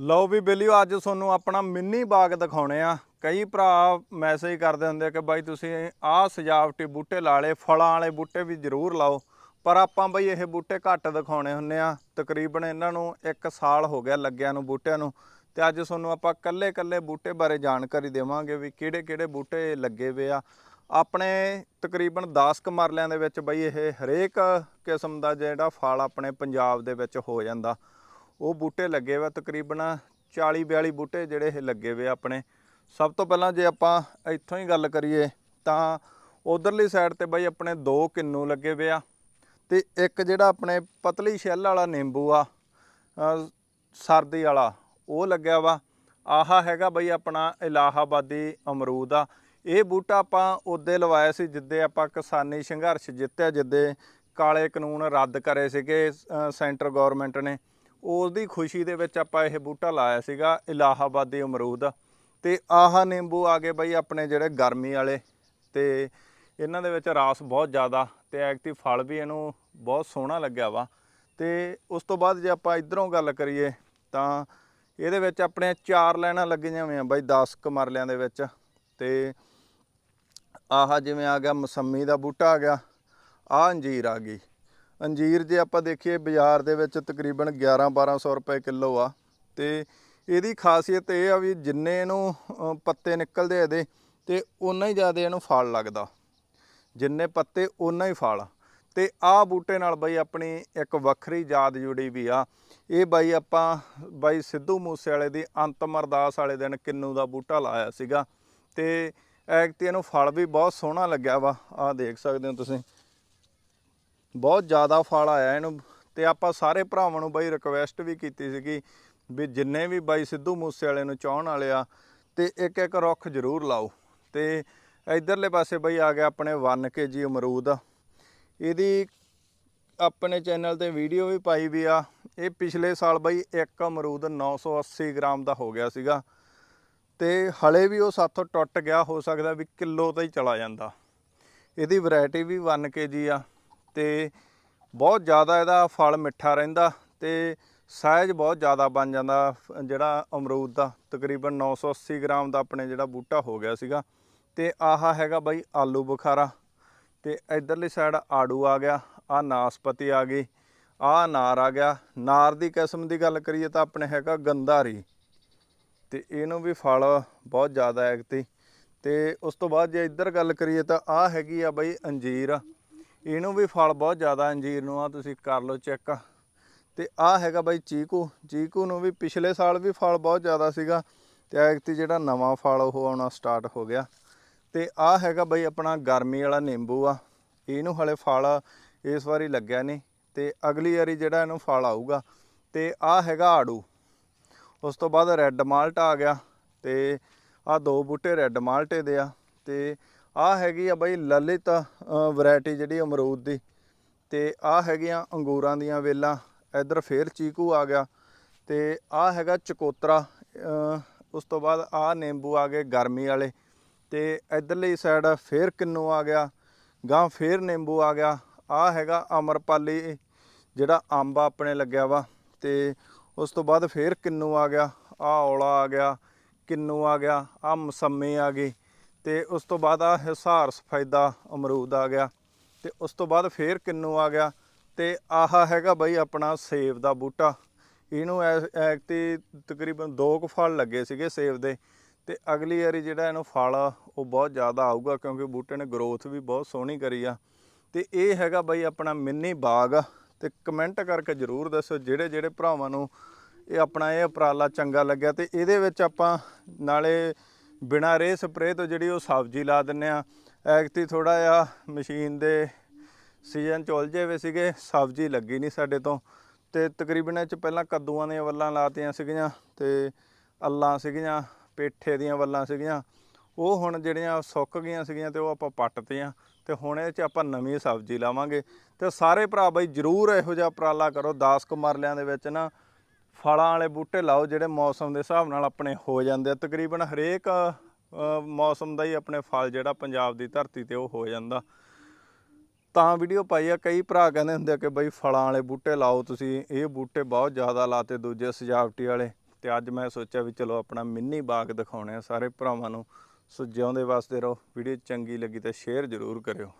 ਲਓ ਵੀ ਬੇਲੀਓ ਅੱਜ ਤੁਹਾਨੂੰ ਆਪਣਾ ਮਿੰਨੀ ਬਾਗ ਦਿਖਾਉਣੇ ਆ। ਕਈ ਭਰਾ ਮੈਸੇਜ ਕਰਦੇ ਹੁੰਦੇ ਆ ਕਿ ਬਾਈ ਤੁਸੀਂ ਆਹ ਸਜਾਵਟੀ ਬੂਟੇ ਲਾ ਲਏ, ਫਲਾਂ ਵਾਲੇ ਬੂਟੇ ਵੀ ਜ਼ਰੂਰ ਲਾਓ। ਪਰ ਆਪਾਂ ਬਈ ਇਹ ਬੂਟੇ ਘੱਟ ਦਿਖਾਉਣੇ ਹੁੰਨੇ ਆ। ਤਕਰੀਬਨ ਇਹਨਾਂ ਨੂੰ 1 ਸਾਲ ਹੋ ਗਿਆ ਲੱਗਿਆਂ ਨੂੰ ਬੂਟਿਆਂ ਨੂੰ। ਤੇ ਅੱਜ ਤੁਹਾਨੂੰ ਆਪਾਂ ਕੱਲੇ ਕੱਲੇ ਬੂਟੇ ਬਾਰੇ ਜਾਣਕਾਰੀ ਦੇਵਾਂਗੇ ਵੀ ਕਿਹੜੇ ਕਿਹੜੇ ਬੂਟੇ ਲੱਗੇ ਵੇ ਆ। ਆਪਣੇ ਤਕਰੀਬਨ 10 ਕੁ ਮਰਲਿਆਂ ਦੇ ਵਿੱਚ ਬਈ ਇਹ ਹਰੇਕ ਕਿਸਮ ਦਾ ਜਿਹੜਾ ਫਲ ਆਪਣੇ ਪੰਜਾਬ ਦੇ ਵਿੱਚ ਹੋ ਜਾਂਦਾ। ਉਹ ਬੂਟੇ ਲੱਗੇ ਵਾ ਤਕਰੀਬਨ 40 42 ਬੂਟੇ ਜਿਹੜੇ ਇਹ ਲੱਗੇ ਵੇ ਆ ਆਪਣੇ। ਸਭ ਤੋਂ ਪਹਿਲਾਂ ਜੇ ਆਪਾਂ ਇੱਥੋਂ ਹੀ ਗੱਲ ਕਰੀਏ ਤਾਂ ਉਧਰਲੀ ਸਾਈਡ ਤੇ ਬਈ ਆਪਣੇ ਦੋ ਕਿੰਨੂ ਲੱਗੇ ਵੇ ਆ ਤੇ ਇੱਕ ਜਿਹੜਾ ਆਪਣੇ ਪਤਲੀ ਛਿੱਲ ਵਾਲਾ ਨਿੰਬੂ ਆ ਸਰਦੀ ਵਾਲਾ, ਉਹ ਲੱਗਿਆ ਵਾ। ਆਹਾ ਹੈਗਾ ਬਈ ਆਪਣਾ ਇਲਾਹਾਬਾਦੀ ਅਮਰੂਦ ਆ। ਇਹ ਬੂਟਾ ਆਪਾਂ ਉਦੇ ਲਵਾਇਆ ਸੀ ਜਿੱਦੇ ਆਪਾਂ ਕਿਸਾਨੀ ਸੰਘਰਸ਼ ਜਿੱਤਿਆ, ਜਿੱਦੇ ਕਾਲੇ ਕਾਨੂੰਨ ਰੱਦ ਕਰੇ ਸੀਗੇ ਸੈਂਟਰ ਗਵਰਨਮੈਂਟ ਨੇ। ਉਹਦੀ ਖੁਸ਼ੀ ਦੇ ਵਿੱਚ ਆਪਾਂ ਇਹ ਬੂਟਾ ਲਾਇਆ ਸੀਗਾ, ਇਲਾਹਾਬਾਦੀ ਅਮਰੂਦ। ਤੇ ਆਹ ਨਿੰਬੂ ਆ ਗਏ ਬਈ ਆਪਣੇ ਜਿਹੜੇ ਗਰਮੀ ਵਾਲੇ। ਤੇ ਇਹਨਾਂ ਦੇ ਵਿੱਚ ਰਾਸ ਬਹੁਤ ਜ਼ਿਆਦਾ ਤੇ ਐਕਟਿਵ ਫਲ ਵੀ ਇਹਨੂੰ ਬਹੁਤ ਸੋਹਣਾ ਲੱਗਿਆ ਵਾ। ਤੇ ਉਸ ਤੋਂ ਬਾਅਦ ਜੇ ਆਪਾਂ ਇਧਰੋਂ ਗੱਲ ਕਰੀਏ ਤਾਂ ਇਹਦੇ ਵਿੱਚ ਆਪਣੇ ਚਾਰ ਲਾਈਨਾਂ ਲੱਗੀਆਂ ਹੋਈਆਂ ਬਾਈ 10 ਕੁ ਮਰਲਿਆਂ ਦੇ ਵਿੱਚ। ਤੇ ਆਹ ਜਿਵੇਂ ਆ ਗਿਆ ਮਸੰਮੀ ਦਾ ਬੂਟਾ ਆ ਗਿਆ ਆ ਅੰਜੀਰ ਆ ਗਈ। ਅੰਜੀਰ ਜੇ ਆਪਾਂ ਦੇਖੀਏ ਬਾਜ਼ਾਰ ਦੇ ਵਿੱਚ ਤਕਰੀਬਨ 11 1200 ਰੁਪਏ ਕਿਲੋ ਆ, ਤੇ ਇਹਦੀ ਖਾਸੀਅਤ ਇਹ ਆ ਵੀ ਜਿੰਨੇ ਇਹਨੂੰ ਪੱਤੇ ਨਿਕਲਦੇ ਇਹਦੇ, ਤੇ ਉਨਾ ਹੀ ਜ਼ਿਆਦਾ ਇਹਨੂੰ ਫਲ ਲੱਗਦਾ। ਜਿੰਨੇ ਪੱਤੇ ਉਨਾ ਹੀ ਫਲ। ਤੇ ਆਹ ਬੂਟੇ ਨਾਲ ਬਾਈ ਆਪਣੀ ਇੱਕ ਵੱਖਰੀ ਯਾਦ ਜੁੜੀ ਵੀ ਆ। ਇਹ ਬਾਈ ਆਪਾਂ, ਬਾਈ ਸਿੱਧੂ ਮੂਸੇ ਵਾਲੇ ਦੀ ਅੰਤਮ ਅਰਦਾਸ ਵਾਲੇ ਦਿਨ ਕਿੰਨੂ ਦਾ ਬੂਟਾ ਲਾਇਆ ਸੀਗਾ। ਤੇ ਐਕਤੀ ਇਹਨੂੰ ਫਲ ਵੀ ਬਹੁਤ ਸੋਹਣਾ ਲੱਗਿਆ ਵਾ। ਆਹ ਦੇਖ ਸਕਦੇ ਹੋ ਤੁਸੀਂ। ਬਹੁਤ ਜ਼ਿਆਦਾ ਫਲ ਆਇਆ ਇਹਨੂੰ ਤੇ ਆਪਾਂ ਸਾਰੇ ਭਰਾਵਾਂ ਨੂੰ ਬਾਈ ਰਿਕਵੈਸਟ ਵੀ ਕੀਤੀ ਸੀਗੀ ਵੀ ਜਿੰਨੇ ਵੀ ਬਾਈ ਸਿੱਧੂ ਮੂਸੇ ਵਾਲੇ ਨੂੰ ਚਾਹਣ ਵਾਲੇ ਆ ਤੇ ਇੱਕ ਇੱਕ ਰੁੱਖ ਜ਼ਰੂਰ ਲਾਓ। ਤੇ ਇਧਰਲੇ ਪਾਸੇ ਬਾਈ ਆ ਗਿਆ ਆਪਣੇ 1 ਕੇਜੀ ਅਮਰੂਦ। ਇਹਦੀ ਆਪਣੇ ਚੈਨਲ ਤੇ ਵੀਡੀਓ ਵੀ ਪਾਈ ਵੀ ਆ। ਇਹ ਪਿਛਲੇ ਸਾਲ ਬਾਈ ਇੱਕ ਅਮਰੂਦ 980 ਗ੍ਰਾਮ ਦਾ ਹੋ ਗਿਆ ਸੀਗਾ। ਤੇ ਹਲੇ ਵੀ ਉਹ ਸਾਥੋਂ ਟੁੱਟ ਗਿਆ, ਹੋ ਸਕਦਾ ਵੀ ਕਿਲੋ ਤਾਂ ਹੀ ਚਲਾ ਜਾਂਦਾ। ਇਹਦੀ ਵੈਰਾਈਟੀ ਵੀ 1 ਕੇਜੀ ਆ। ਤੇ ਬਹੁਤ ਜ਼ਿਆਦਾ ਇਹਦਾ ਫਲ ਮਿੱਠਾ ਰਹਿੰਦਾ ਤੇ ਸਾਈਜ਼ ਬਹੁਤ ਜ਼ਿਆਦਾ ਬਣ ਜਾਂਦਾ, ਜਿਹੜਾ ਅਮਰੂਦ ਦਾ, ਤਕਰੀਬਨ 980 ਗ੍ਰਾਮ ਦਾ ਆਪਣੇ ਜਿਹੜਾ ਬੂਟਾ ਹੋ ਗਿਆ ਸੀਗਾ। ਤੇ ਆਹ ਹੈਗਾ ਬਾਈ ਆਲੂ ਬੁਖਾਰਾ, ਤੇ ਇਧਰਲੀ ਸਾਈਡ ਆੜੂ ਆ ਗਿਆ ਆ ਨਾਸਪਤੀ ਆ ਗਈ ਆ ਨਾਰ ਆ ਗਿਆ। ਨਾਰ ਦੀ ਕਿਸਮ ਦੀ ਗੱਲ ਕਰੀਏ ਤਾਂ ਆਪਣੇ ਹੈਗਾ ਗੰਧਾਰੀ, ਤੇ ਇਹਨੂੰ ਵੀ ਫਲ ਬਹੁਤ ਜ਼ਿਆਦਾ ਹੈ ਤੇ ਤੇ ਉਸ ਤੋਂ ਬਾਅਦ ਜੇ ਇੱਧਰ ਗੱਲ ਕਰੀਏ ਤਾਂ ਆ ਹੈਗੀ ਆ ਬਈ ਅੰਜੀਰ। ਇਹਨੂੰ ਵੀ ਫਲ ਬਹੁਤ ਜ਼ਿਆਦਾ ਅੰਜੀਰ ਨੂੰ ਆ, ਤੁਸੀਂ ਕਰ ਲਓ ਚੈੱਕ। ਤੇ ਆ ਹੈਗਾ ਬਾਈ ਚੀਕੂ। ਚੀਕੂ ਨੂੰ ਵੀ ਪਿਛਲੇ ਸਾਲ ਵੀ ਫਲ ਬਹੁਤ ਜ਼ਿਆਦਾ ਸੀਗਾ, ਤੇ ਐਕਤੀ ਜਿਹੜਾ ਨਵਾਂ ਫਲ ਉਹ ਆਉਣਾ ਸਟਾਰਟ ਹੋ ਗਿਆ। ਤੇ ਆ ਹੈਗਾ ਬਾਈ ਆਪਣਾ ਗਰਮੀ ਵਾਲਾ ਨਿੰਬੂ ਆ। ਇਹਨੂੰ ਹਲੇ ਫਲ ਇਸ ਵਾਰੀ ਲੱਗਿਆ ਨਹੀਂ, ਤੇ ਅਗਲੀ ਵਾਰੀ ਜਿਹੜਾ ਇਹਨੂੰ ਫਲ ਆਊਗਾ। ਤੇ ਆ ਹੈਗਾ ਆੜੂ। ਉਸ ਤੋਂ ਬਾਅਦ ਰੈੱਡ ਮਾਲਟ ਆ ਗਿਆ, ਤੇ ਆ ਦੋ ਬੂਟੇ ਰੈੱਡ ਮਾਲਟੇ ਦੇ ਆ, ਤੇ ਆ ਹੈਗੀ ਆ ਬਈ ਲਲਿਤ ਵੈਰਾਈਟੀ ਜਿਹੜੀ ਅਮਰੂਦ ਦੀ। ਤੇ ਆ ਹੈਗੀਆਂ ਅੰਗੂਰਾਂ ਦੀਆਂ ਵੇਲਾਂ, ਇਧਰ ਫੇਰ ਚੀਕੂ ਆ ਗਿਆ। ਤੇ ਆ ਹੈਗਾ ਚਕੋਤਰਾ ਉਸ ਤੋਂ ਬਾਅਦ ਆ ਨਿੰਬੂ ਆ ਗਏ ਗਰਮੀ ਵਾਲੇ। ਤੇ ਇਧਰਲੀ ਸਾਈਡ ਫੇਰ ਕਿੰਨੂ ਆ ਗਿਆ ਗਾਂ ਫੇਰ ਨਿੰਬੂ ਆ ਗਿਆ। ਆ ਹੈਗਾ ਅਮਰਪਾਲੀ, ਜਿਹੜਾ ਅੰਬ ਆਪਣੇ ਲੱਗਿਆ ਵਾ। ਤੇ ਉਸ ਤੋਂ ਬਾਅਦ ਫੇਰ ਕਿੰਨੂ ਆ ਗਿਆ, ਆ ਔਲਾ ਆ ਗਿਆ, ਕਿੰਨੂ ਆ ਗਿਆ, ਆ ਮਸੰਮੇ ਆ ਗਈ। ਤੇ ਉਸ ਤੋਂ ਬਾਅਦ ਆ ਹਿਸਾਰ ਸਫੈਦਾ ਅਮਰੂਦ ਆ ਗਿਆ ਤੇ ਉਸ ਤੋਂ ਬਾਅਦ ਫੇਰ ਕਿੰਨੂ ਆ ਗਿਆ ਤੇ ਆਹ ਹੈਗਾ ਬਈ ਆਪਣਾ ਸੇਬ ਦਾ ਬੂਟਾ। ਇਹਨੂੰ ਐਕਤੀ ਤਕਰੀਬਨ ਦੋ ਕੁ ਫਲ ਲੱਗੇ ਸੀਗੇ ਸੇਬ ਦੇ ਤੇ ਅਗਲੀ ਵਾਰੀ ਜਿਹੜਾ ਇਹਨੂੰ ਫਲ ਆ, ਉਹ ਬਹੁਤ ਜ਼ਿਆਦਾ ਆਊਗਾ ਕਿਉਂਕਿ ਬੂਟੇ ਨੇ ਗਰੋਥ ਵੀ ਬਹੁਤ ਸੋਹਣੀ ਕਰੀ ਆ। ਤੇ ਇਹ ਹੈਗਾ ਬਈ ਆਪਣਾ ਮਿੰਨੀ ਬਾਗ ਆ ਤੇ ਕਮੈਂਟ ਕਰਕੇ ਜਰੂਰ ਦੱਸੋ ਜਿਹੜੇ ਜਿਹੜੇ ਭਰਾਵਾਂ ਨੂੰ ਇਹ ਆਪਣਾ ਇਹ ਉਪਰਾਲਾ ਚੰਗਾ ਲੱਗਿਆ ਤੇ ਇਹਦੇ ਵਿੱਚ ਆਪਾਂ ਨਾਲੇ ਬਿਨਾਂ ਰੇ ਸਪਰੇਅ ਤੋਂ ਜਿਹੜੀ ਉਹ ਸਬਜ਼ੀ ਲਾ ਦਿੰਨੇ ਆ ਐਕਤੀ ਥੋੜਾ ਜਿਹਾ ਮਸ਼ੀਨ ਦੇ ਸੀਜ਼ਨ ਚ ਉਲਝੇ ਵੇ ਸੀਗੇ, ਸਬਜ਼ੀ ਲੱਗੀ ਨਹੀਂ ਸਾਡੇ ਤੋਂ। ਤੇ ਤਕਰੀਬਨ ਇਹ ਚ ਪਹਿਲਾਂ ਕੱਦੂਆਂ ਦੀਆਂ ਵੱਲਾਂ ਲਾਤੀਆਂ ਸੀਗੀਆਂ ਤੇ ਅੱਲਾਂ ਸੀਗੀਆਂ, ਪੇਠੇ ਦੀਆਂ ਵੱਲਾਂ ਸੀਗੀਆਂ। ਉਹ ਹੁਣ ਜਿਹੜੀਆਂ ਸੁੱਕ ਗਈਆਂ ਸੀਗੀਆਂ ਤੇ ਉਹ ਆਪਾਂ ਪੱਟਤੀਆਂ। ਤੇ ਹੁਣ ਇਹ ਚ ਆਪਾਂ ਨਵੀਂ ਸਬਜ਼ੀ ਲਾਵਾਂਗੇ। ਤੇ ਸਾਰੇ ਭਰਾ ਬਾਈ ਜਰੂਰ ਇਹੋ ਜਿਹਾ ਉਪਰਾਲਾ ਕਰੋ 10 ਕੁ ਮਰਲਿਆਂ ਦੇ ਵਿੱਚ ਨਾ। ਫਲਾਂ ਵਾਲੇ ਬੂਟੇ ਲਾਓ ਜਿਹੜੇ ਮੌਸਮ ਦੇ ਹਿਸਾਬ ਨਾਲ ਆਪਣੇ ਹੋ ਜਾਂਦੇ ਆ। ਤਕਰੀਬਨ ਹਰੇਕ ਮੌਸਮ ਦਾ ਹੀ ਆਪਣੇ ਫਲ ਜਿਹੜਾ ਪੰਜਾਬ ਦੀ ਧਰਤੀ ਤੇ ਉਹ ਹੋ ਜਾਂਦਾ। ਤਾਂ ਵੀਡੀਓ ਪਾਈ ਆ, ਕਈ ਭਰਾ ਕਹਿੰਦੇ ਹੁੰਦੇ ਆ ਕਿ ਬਈ ਫਲਾਂ ਵਾਲੇ ਬੂਟੇ ਲਾਓ ਤੁਸੀਂ, ਇਹ ਬੂਟੇ ਬਹੁਤ ਜ਼ਿਆਦਾ ਲਾਤੇ ਦੂਜੇ ਸਜਾਵਟੀ ਵਾਲੇ। ਤੇ ਅੱਜ ਮੈਂ ਸੋਚਿਆ ਵੀ ਚਲੋ ਆਪਣਾ ਮਿੰਨੀ ਬਾਗ ਦਿਖਾਉਣੇ ਆ, ਸਾਰੇ ਭਰਾਵਾਂ ਨੂੰ ਸੋ ਜਿਉਂਦੇ ਵਾਸਤੇ ਰਹੋ। ਵੀਡੀਓ ਚੰਗੀ ਲੱਗੀ ਤਾਂ ਸ਼ੇਅਰ ਜ਼ਰੂਰ ਕਰਿਓ।